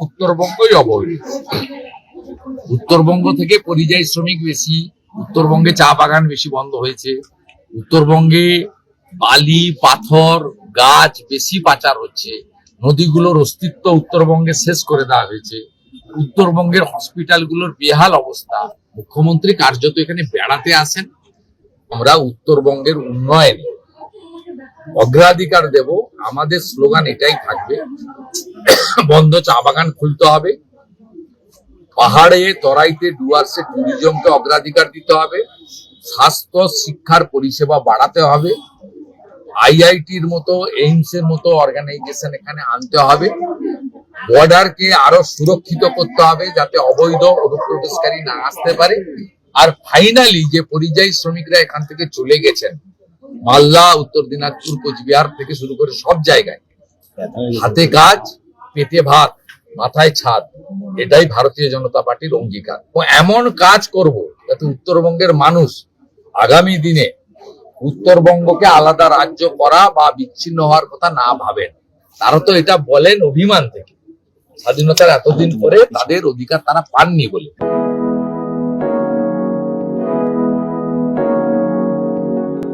উত্তরবঙ্গই অবহেলিত উত্তরবঙ্গ থেকে পরিযায়ী শ্রমিক বেশি, উত্তরবঙ্গে চা বাগান বেশি বন্ধ হয়েছে। উত্তরবঙ্গে বালি, পাথর, গাছ বেশি পাচার হচ্ছে। নদীগুলোর অস্তিত্ব উত্তরবঙ্গে শেষ করে দেওয়া হয়েছে। উত্তরবঙ্গের হসপিটালগুলোর বেহাল অবস্থা। মুখ্যমন্ত্রী কার্যত এখানে বেড়াতে আসেন। আমরা উত্তরবঙ্গের উন্নয়নে অগ্রাধিকার দেব। আমাদের স্লোগান এটাই থাকবে বন্ধ চা বাগান খুলতে হবে। পাহাড়ে তরাইতে ডুয়ার্সে ট্যুরিজমকে অগ্রাধিকার দিতে হবে। স্বাস্থ্য, শিক্ষার পরিষেবা বাড়াতে হবে। আইআইটির মতো এইমস এর মতো অর্গানাইজেশন এখানে আনতে হবে। বর্ডারকে আরও সুরক্ষিত করতে হবে যাতে অবৈধ অনুপ্রবেশকারী না আসতে পারে। আর ফাইনালি যে পরিযায়ী শ্রমিকরা এখান থেকে চলে গেছেন, মালদা, উত্তর দিনাজপুর, কোচবিহার থেকে শুরু করে সব জায়গায়। হাতে কাজ, পেটে ভাত, মাথায় ছাদ। এটাই ভারতীয় জনতা পার্টির অঙ্গীকার। এমন কাজ করব যাতে উত্তরবঙ্গের মানুষ আগামী দিনে উত্তরবঙ্গকে আলাদা রাজ্য করা বা বিচ্ছিন্ন হওয়ার কথা না ভাবেন। তারা তো এটা বলেন অভিমান থেকে। স্বাধীনতার এতদিন পরে তাদের অধিকার তারা পাননি বলে।